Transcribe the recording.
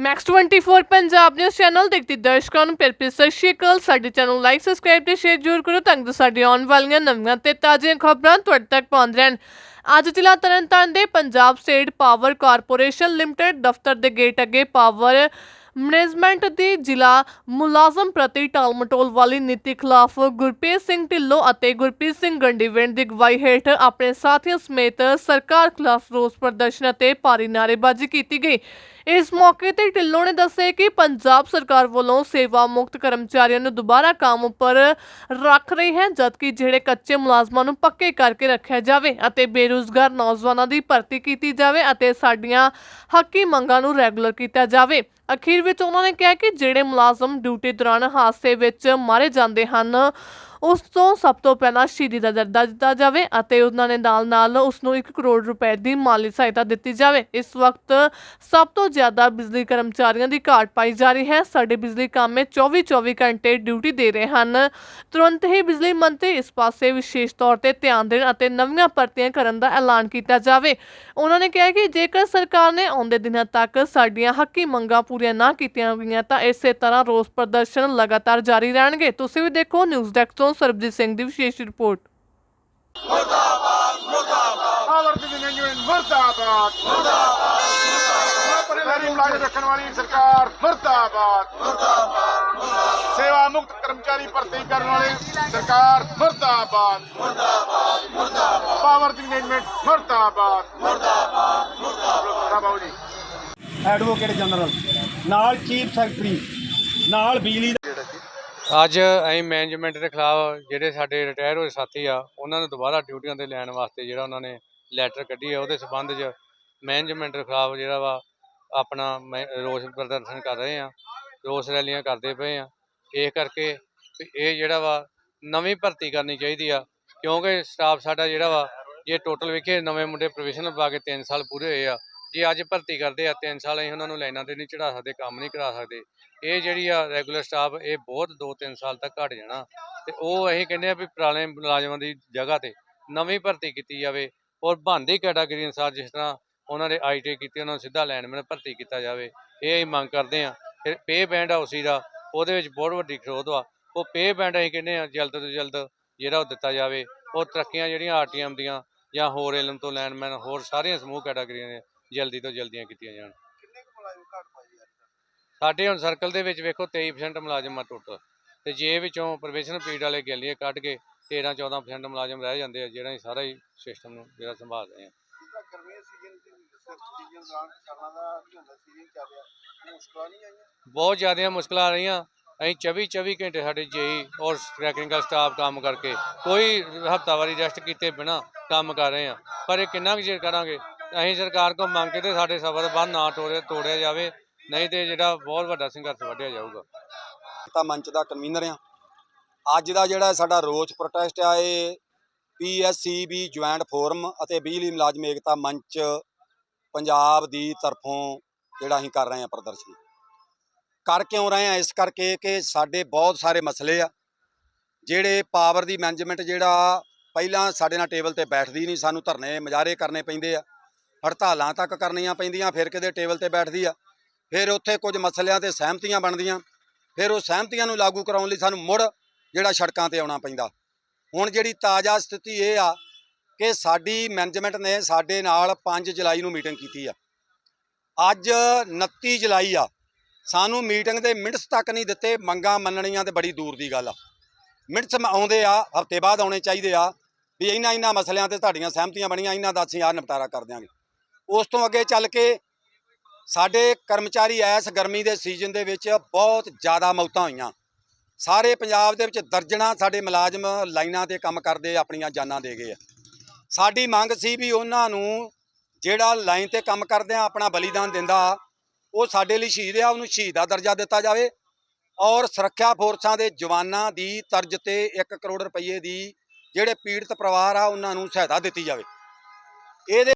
Max 24 Punjab news channel ਦੇਖਦੇ ਦਰਸ਼ਕਾਂ ਨੂੰ ਪਿਆਰ ਭਰੀ ਸਤਿ ਸ਼੍ਰੀ ਅਕਾਲ। ਸਾਡੇ ਚੈਨਲ ਲਾਈਕ ਸਬਸਕ੍ਰਾਈਬ ਤੇ ਸ਼ੇਅਰ ਜ਼ਰੂਰ ਕਰੋ ਤਾਂ ਕਿ ਸਾਡੀਆਂ ਆਉਣ ਵਾਲੀਆਂ ਨਵੀਆਂ ਤੇ ਤਾਜ਼ੀਆਂ ਖਬਰਾਂ ਤੁਹਾਡੇ ਤੱਕ ਪਹੁੰਚ ਰਹਿਣ। ਅੱਜ ਜ਼ਿਲ੍ਹਾ ਤਰਨਤਾਰਨ ਦੇ Punjab state power corporation limited ਦਫ਼ਤਰ ਦੇ ਗੇਟ ਅੱਗੇ ਪਾਵਰ ਮੈਨੇਜਮੈਂਟ ਦੀ ਜ਼ਿਲ੍ਹਾ ਮੁਲਾਜ਼ਮ ਪ੍ਰਤੀ ਟਾਲਮਟੋਲ ਵਾਲੀ ਨੀਤੀ ਖਿਲਾਫ ਗੁਰਪ੍ਰੀਤ ਸਿੰਘ ਢਿੱਲੋਂ ਅਤੇ ਗੁਰਪ੍ਰੀਤ ਸਿੰਘ ਗੰਡੀਵਿੰਡ ਦੀ ਅਗਵਾਈ ਹੇਠ ਆਪਣੇ ਸਾਥੀਆਂ ਸਮੇਤ ਸਰਕਾਰ ਖਿਲਾਫ ਰੋਸ ਪ੍ਰਦਰਸ਼ਨ ਅਤੇ ਭਾਰੀ ਨਾਅਰੇਬਾਜ਼ੀ ਕੀਤੀ ਗਈ। ਇਸ ਮੌਕੇ ਤੇ ਢਿੱਲੋਂ ਨੇ ਦੱਸਿਆ ਕਿ ਪੰਜਾਬ ਸਰਕਾਰ ਵੱਲੋਂ ਸੇਵਾ ਮੁਕਤ ਕਰਮਚਾਰੀਆਂ ਨੂੰ ਦੁਬਾਰਾ ਕੰਮ ਉੱਪਰ ਰੱਖ ਰਹੀ ਹੈ, ਜਦਕਿ ਜਿਹੜੇ ਕੱਚੇ ਮੁਲਾਜ਼ਮਾਂ ਨੂੰ ਪੱਕੇ ਕਰਕੇ ਰੱਖਿਆ ਜਾਵੇ ਅਤੇ ਬੇਰੁਜ਼ਗਾਰ ਨੌਜਵਾਨਾਂ ਦੀ ਭਰਤੀ ਕੀਤੀ ਜਾਵੇ ਅਤੇ ਸਾਡੀਆਂ ਹੱਕੀ ਮੰਗਾਂ ਨੂੰ ਰੈਗੂਲਰ ਕੀਤਾ ਜਾਵੇ। ਅਖੀਰ ਵਿੱਚ ਉਹਨਾਂ ਨੇ ਕਿਹਾ ਕਿ ਜਿਹੜੇ ਮੁਲਾਜ਼ਮ ਡਿਊਟੀ ਦੌਰਾਨ ਹਾਦਸੇ ਵਿੱਚ ਮਾਰੇ ਜਾਂਦੇ ਹਨ ਉਸ ਤੋਂ ਸਭ ਤੋਂ ਪਹਿਲਾਂ ਸ਼ਹੀਦੀ ਦਾ ਦਰਜਾ ਦਿੱਤਾ ਜਾਵੇ ਅਤੇ ਉਹਨਾਂ ਨੇ ਨਾਲ ਨਾਲ ਉਸ ਨੂੰ 1 ਕਰੋੜ ਰੁਪਏ ਦੀ ਮਾਲੀ ਸਹਾਇਤਾ ਦਿੱਤੀ ਜਾਵੇ। ਇਸ ਵਕਤ ਸਭ ਤੋਂ ਜ਼ਿਆਦਾ ਬਿਜਲੀ ਕਰਮਚਾਰੀਆਂ ਦੀ ਘਾਟ ਪਾਈ ਜਾ ਰਹੀ ਹੈ। ਸਾਡੇ ਬਿਜਲੀ ਕਾਮੇ 24-24 ਘੰਟੇ ਡਿਊਟੀ ਦੇ ਰਹੇ ਹਨ। ਤੁਰੰਤ ਹੀ ਬਿਜਲੀ ਮੰਤਰੀ ਇਸ ਪਾਸੇ ਵਿਸ਼ੇਸ਼ ਤੌਰ ਤੇ ਧਿਆਨ ਦੇਣ ਅਤੇ ਨਵੀਆਂ ਭਰਤੀਆਂ ਕਰਨ ਦਾ ਐਲਾਨ ਕੀਤਾ ਜਾਵੇ। ਉਹਨਾਂ ਨੇ ਕਿਹਾ ਕਿ ਜੇਕਰ ਸਰਕਾਰ ਨੇ ਆਉਂਦੇ ਦਿਨਾਂ ਤੱਕ ਸਾਡੀਆਂ ਹੱਕੀ ਮੰਗਾਂ ਪੂਰੀਆਂ ਨਾ ਕੀਤੀਆਂ ਗਈਆਂ ਤਾਂ ਇਸੇ ਤਰ੍ਹਾਂ ਰੋਸ ਪ੍ਰਦਰਸ਼ਨ ਲਗਾਤਾਰ ਜਾਰੀ ਰਹਿਣਗੇ। ਤੁਸੀਂ ਵੀ ਦੇਖੋ, ਨਿਊਜ਼ ਡੈਸਕ ਤੋਂ ਸਰਬਜੀਤ ਸਿੰਘ ਦੀ ਵਿਸ਼ੇਸ਼ ਰਿਪੋਰਟ। ਪਾਵਰ ਦੀ ਮੈਨੇਜਮੈਂਟ ਮੁਰਦਾਬਾਦ। ਮੁਰਦਾਬਾਦ ਮੁਰਦਾਬਾਦ। ਮੁਲਾਜ਼ਮ ਰੱਖਣ ਵਾਲੀ ਸਰਕਾਰ ਮੁਰਦਾਬਾਦ। ਮੁਰਦਾਬਾਦ ਸੇਵਾ ਮੁਕਤ ਕਰਮਚਾਰੀ ਭਰਤੀ ਕਰਨ ਵਾਲੀ ਸਰਕਾਰ ਮੁਰਦਾਬਾਦ। ਮੁਰਦਾਬਾਦ ਮੁਰਦਾਬਾਦ। ਪਾਵਰ ਦੀ ਮੈਨੇਜਮੈਂਟ ਮੁਰਦਾਬਾਦ। ਮੁਰਦਾਬਾਦ ਮੁਰਦਾਬਾਦ। ਜੀ। ਐਡਵੋਕੇਟ ਜਨਰਲ ਨਾਲ ਚੀਫ ਸੈਕਟਰੀ ਨਾਲ ਬਿਜਲੀ ਦਾ ਅੱਜ ਅਸੀਂ ਮੈਨੇਜਮੈਂਟ ਦੇ ਖਿਲਾਫ ਜਿਹੜੇ ਸਾਡੇ ਰਿਟਾਇਰ ਹੋਏ ਸਾਥੀ ਆ, ਉਹਨਾਂ ਨੂੰ ਦੁਬਾਰਾ ਡਿਊਟੀਆਂ ਤੇ ਲੈਣ ਵਾਸਤੇ ਜਿਹੜਾ ਉਹਨਾਂ ਨੇ ਲੈਟਰ ਕੱਢੀ ਹੈ ਉਹਦੇ ਸਬੰਧ 'ਚ ਮੈਨੇਜਮੈਂਟ ਦੇ ਖਿਲਾਫ ਜਿਹੜਾ ਵਾ ਆਪਣਾ ਮੈਂ- ਰੋਸ ਪ੍ਰਦਰਸ਼ਨ ਕਰ ਰਹੇ ਆ, ਰੋਸ ਰੈਲੀਆਂ ਕਰਦੇ ਪਏ ਆ। ਇਸ ਕਰਕੇ ਇਹ ਜਿਹੜਾ ਵਾ ਨਵੀਂ ਭਰਤੀ ਕਰਨੀ ਚਾਹੀਦੀ ਆ, ਕਿਉਂਕਿ ਸਟਾਫ ਸਾਡਾ ਜਿਹੜਾ ਵਾ, ਜੇ ਟੋਟਲ ਵੇਖੇ ਨਵੇਂ ਮੁੰਡੇ ਪ੍ਰੋਫੈਸ਼ਨਲ ਪਾ ਕੇ 3 ਸਾਲ ਪੂਰੇ ਹੋਏ ਆ ਜੇ ਅੱਜ ਭਰਤੀ ਕਰਦੇ ਆ 3 ਸਾਲ ਅਸੀਂ ਉਹਨਾਂ ਨੂੰ ਲਾਈਨਾਂ ਤੇ ਨਹੀਂ ਚੜਾ ਸਕਦੇ, ਕੰਮ ਨਹੀਂ ਕਰਾ ਸਕਦੇ। ਇਹ ਜਿਹੜੀ ਆ ਰੈਗੂਲਰ ਸਟਾਫ ਇਹ ਬਹੁਤ 2-3 ਸਾਲ ਤੱਕ ਘਟ ਜਾਣਾ। ਤੇ ਉਹ ਅਸੀਂ ਕਹਿੰਦੇ ਆ ਵੀ ਪੁਰਾਣੇ ਮੁਲਾਜ਼ਮਾਂ ਦੀ ਜਗ੍ਹਾ ਤੇ ਨਵੀਂ ਭਰਤੀ ਕੀਤੀ ਜਾਵੇ ਔਰ ਬੰਦੀ ਕੈਟਾਗਰੀ ਅਨੁਸਾਰ ਜਿਸ ਤਰ੍ਹਾਂ ਉਹਨਾਂ ਦੇ ਆਈਟੀ ਕੀਤੀ, ਉਹਨਾਂ ਨੂੰ ਸਿੱਧਾ ਲਾਈਨਮੈਨ ਭਰਤੀ ਕੀਤਾ ਜਾਵੇ। ਇਹ ਅਸੀਂ ਮੰਗ ਕਰਦੇ ਆ। ਫਿਰ ਪੇ ਬੈਂਡ ਆ ਹਾਊਸੀ ਦਾ, ਉਹਦੇ ਵਿੱਚ ਬਹੁਤ ਵੱਡੀ ਖਰੋਧ ਵਾ ਉਹ ਪੇ ਬੈਂਡ ਅਸੀਂ ਕਹਿੰਦੇ ਆ, ਜਲਦ ਤੋਂ ਜਲਦ ਜਿਹੜਾ ਉਹ ਦਿੱਤਾ ਜਾਵੇ। ਉਹ ਤਰੱਕੀਆਂ ਜਿਹੜੀਆਂ ਆਰਟੀਐਮ ਦੀਆਂ ਜਾਂ ਹੋਰ ਇਲਮ ਤੋਂ ਲੈਂਡਮੈਨ ਹੋਰ ਸਾਰੀਆਂ ਸਮੂਹ ਕੈਟਾਗਰੀਆਂ ਦੀਆਂ ਜਲਦੀ ਤੋਂ ਜਲਦੀਆਂ ਕੀਤੀਆਂ ਜਾਣ। ਸਾਡੇ ਹੁਣ ਸਰਕਲ ਦੇ ਵਿੱਚ ਵੇਖੋ 23% ਮੁਲਾਜ਼ਮ ਆ ਟੋਟਲ ਤੇ ਜੇ ਵਿੱਚੋਂ ਪ੍ਰੋਫੈਸ਼ਨਲ ਪੀਰੀਅਡ ਵਾਲੇ ਗੈਲੀਆਂ ਕੱਢ ਕੇ 13 14% ਮੁਲਾਜ਼ਮ ਰਹਿ ਜਾਂਦੇ ਆ ਜਿਹੜਾ ਸਾਰਾ ਹੀ ਸਿਸਟਮ ਨੂੰ ਜਿਹੜਾ ਸੰਭਾਲ ਰਹੇ ਆ ਬਹੁਤ ਜ਼ਿਆਦੀਆਂ ਮੁਸ਼ਕਲਾਂ ਆ ਰਹੀਆਂ। ਅਸੀਂ 24 24 ਘੰਟੇ ਸਾਡੇ ਜੇਈ ਔਰ ਟੈਕਨੀਕਲ ਸਟਾਫ ਕੰਮ ਕਰਕੇ ਕੋਈ ਹਫਤਾਵਾਰੀ ਰੈਸਟ ਕੀਤੇ ਬਿਨਾ ਕੰਮ ਕਰ ਰਹੇ ਆ ਪਰ ਇਹ ਕਿੰਨਾ ਕੁ ਚਿਰ ਕਰਾਂਗੇ? ਅਸੀਂ ਸਰਕਾਰ ਕੋਲ ਮੰਗ ਕੇ ਤੇ ਸਾਡੇ ਸਬਰ ਬੰਦ ਨਾ ਤੋੜਿਆ ਤੋੜਿਆ ਜਾਵੇ, ਨਹੀਂ ਤੇ ਜਿਹੜਾ ਬਹੁਤ ਵੱਡਾ ਸੰਘਰਸ਼ ਵੱਢਿਆ ਜਾਊਗਾ। ਤਾਂ ਮੰਚ ਦਾ ਕਨਵੀਨਰ ਆ ਅੱਜ ਦਾ ਜਿਹੜਾ ਸਾਡਾ ਰੋਸ ਪ੍ਰੋਟੈਸਟ ਆ, ਇਹ ਪੀਐਸਸੀਬੀ ਜੁਆਇੰਟ ਫੋਰਮ ਅਤੇ ਬਿਜਲੀ ਮੁਲਾਜ਼ਮ ਏਕਤਾ ਮੰਚ ਪੰਜਾਬ ਦੀ ਤਰਫੋਂ ਜਿਹੜਾ ਅਸੀਂ ਕਰ ਰਹੇ ਆ ਪ੍ਰਦਰਸ਼ਨ। ਕਰ ਕਿਉਂ ਰਹੇ ਆ ਇਸ ਕਰਕੇ ਕਿ ਸਾਡੇ ਬਹੁਤ ਸਾਰੇ ਮਸਲੇ ਆ, ਜਿਹੜੇ ਪਾਵਰ ਦੀ ਮੈਨੇਜਮੈਂਟ ਜਿਹੜਾ ਪਹਿਲਾਂ ਸਾਡੇ ਨਾਲ ਟੇਬਲ ਤੇ ਬੈਠਦੀ ਨਹੀਂ, ਸਾਨੂੰ ਧਰਨੇ ਮੁਜ਼ਾਹਰੇ ਕਰਨੇ ਪੈਂਦੇ ਆ। ਹੜਤਾਲਾਂ ਤੱਕ ਕਰਨੀਆਂ ਪੈਂਦੀਆਂ, ਫਿਰ ਕਿਤੇ ਟੇਬਲ ਤੇ ਬੈਠਦੀ ਆ। ਫਿਰ ਉੱਥੇ ਕੁਝ ਮਸਲਿਆਂ ਤੇ ਸਹਿਮਤੀਆਂ ਬਣਦੀਆਂ। ਫਿਰ ਉਹ ਸਹਿਮਤੀਆਂ ਨੂੰ ਲਾਗੂ ਕਰਾਉਣ ਲਈ ਸਾਨੂੰ ਮੁੜ ਜਿਹੜਾ ਸੜਕਾਂ ਤੇ ਆਉਣਾ ਪੈਂਦਾ। ਹੁਣ ਜਿਹੜੀ ਤਾਜ਼ਾ ਸਥਿਤੀ ਇਹ ਆ ਕਿ ਸਾਡੀ ਮੈਨੇਜਮੈਂਟ ਨੇ ਸਾਡੇ ਨਾਲ 5 ਜੁਲਾਈ ਨੂੰ ਮੀਟਿੰਗ ਕੀਤੀ ਆ। ਅੱਜ 29 ਜੁਲਾਈ ਆ। ਸਾਨੂੰ ਮੀਟਿੰਗ ਦੇ ਮਿੰਟਸ ਤੱਕ ਨਹੀਂ ਦਿੱਤੇ, ਮੰਗਾਂ ਮੰਨਣੀਆਂ ਤੇ ਬੜੀ ਦੂਰ ਦੀ ਗੱਲ ਆ। ਮਿੰਟਸ ਆਉਂਦੇ ਆ, ਹਫ਼ਤੇ ਬਾਅਦ ਆਉਣੇ ਚਾਹੀਦੇ ਆ, ਵੀ ਇਹਨਾਂ ਇਹਨਾਂ ਮਸਲਿਆਂ ਤੇ ਤੁਹਾਡੀਆਂ ਸਹਿਮਤੀਆਂ ਬਣੀਆਂ ਇਹਨਾਂ ਦਾ ਅਸੀਂ ਆਹ ਨਿਪਟਾਰਾ ਕਰ ਦਿਆਂਗੇ। ਉਸ ਤੋਂ ਅੱਗੇ ਚੱਲ ਕੇ ਸਾਡੇ ਕਰਮਚਾਰੀ ਐਸ ਗਰਮੀ ਦੇ ਸੀਜ਼ਨ ਦੇ ਵਿੱਚ ਬਹੁਤ ਜ਼ਿਆਦਾ ਮੌਤਾਂ ਹੋਈਆਂ। ਸਾਰੇ ਪੰਜਾਬ ਦੇ ਵਿੱਚ ਦਰਜਣਾ ਸਾਡੇ ਮੁਲਾਜ਼ਮ ਲਾਈਨਾਂ ਤੇ ਕੰਮ ਕਰਦੇ, ਆਪਣੀਆਂ ਜਾਨਾਂ ਦੇ ਗਏ ਆ। ਸਾਡੀ ਮੰਗ ਸੀ ਵੀ ਉਹਨਾਂ ਨੂੰ ਜਿਹੜਾ ਲਾਈਨ ਤੇ ਕੰਮ ਕਰਦੇ ਆ, ਆਪਣਾ ਬਲੀਦਾਨ ਦਿੰਦਾ, ਉਹ ਸਾਡੇ ਲਈ ਸ਼ਹੀਦ ਆ, ਉਹਨੂੰ ਸ਼ਹੀਦ ਦਾ ਦਰਜਾ ਦਿੱਤਾ ਜਾਵੇ ਔਰ ਸੁਰੱਖਿਆ ਫੋਰਸਾਂ ਦੇ ਜਵਾਨਾਂ ਦੀ ਤਰਜ਼ ਤੇ 1 ਕਰੋੜ ਰੁਪਏ ਦੀ ਜਿਹੜੇ ਪੀੜਤ ਪਰਿਵਾਰ ਆ, ਉਹਨਾਂ ਨੂੰ ਸਹਾਇਤਾ ਦਿੱਤੀ ਜਾਵੇ। ਇਹਦੇ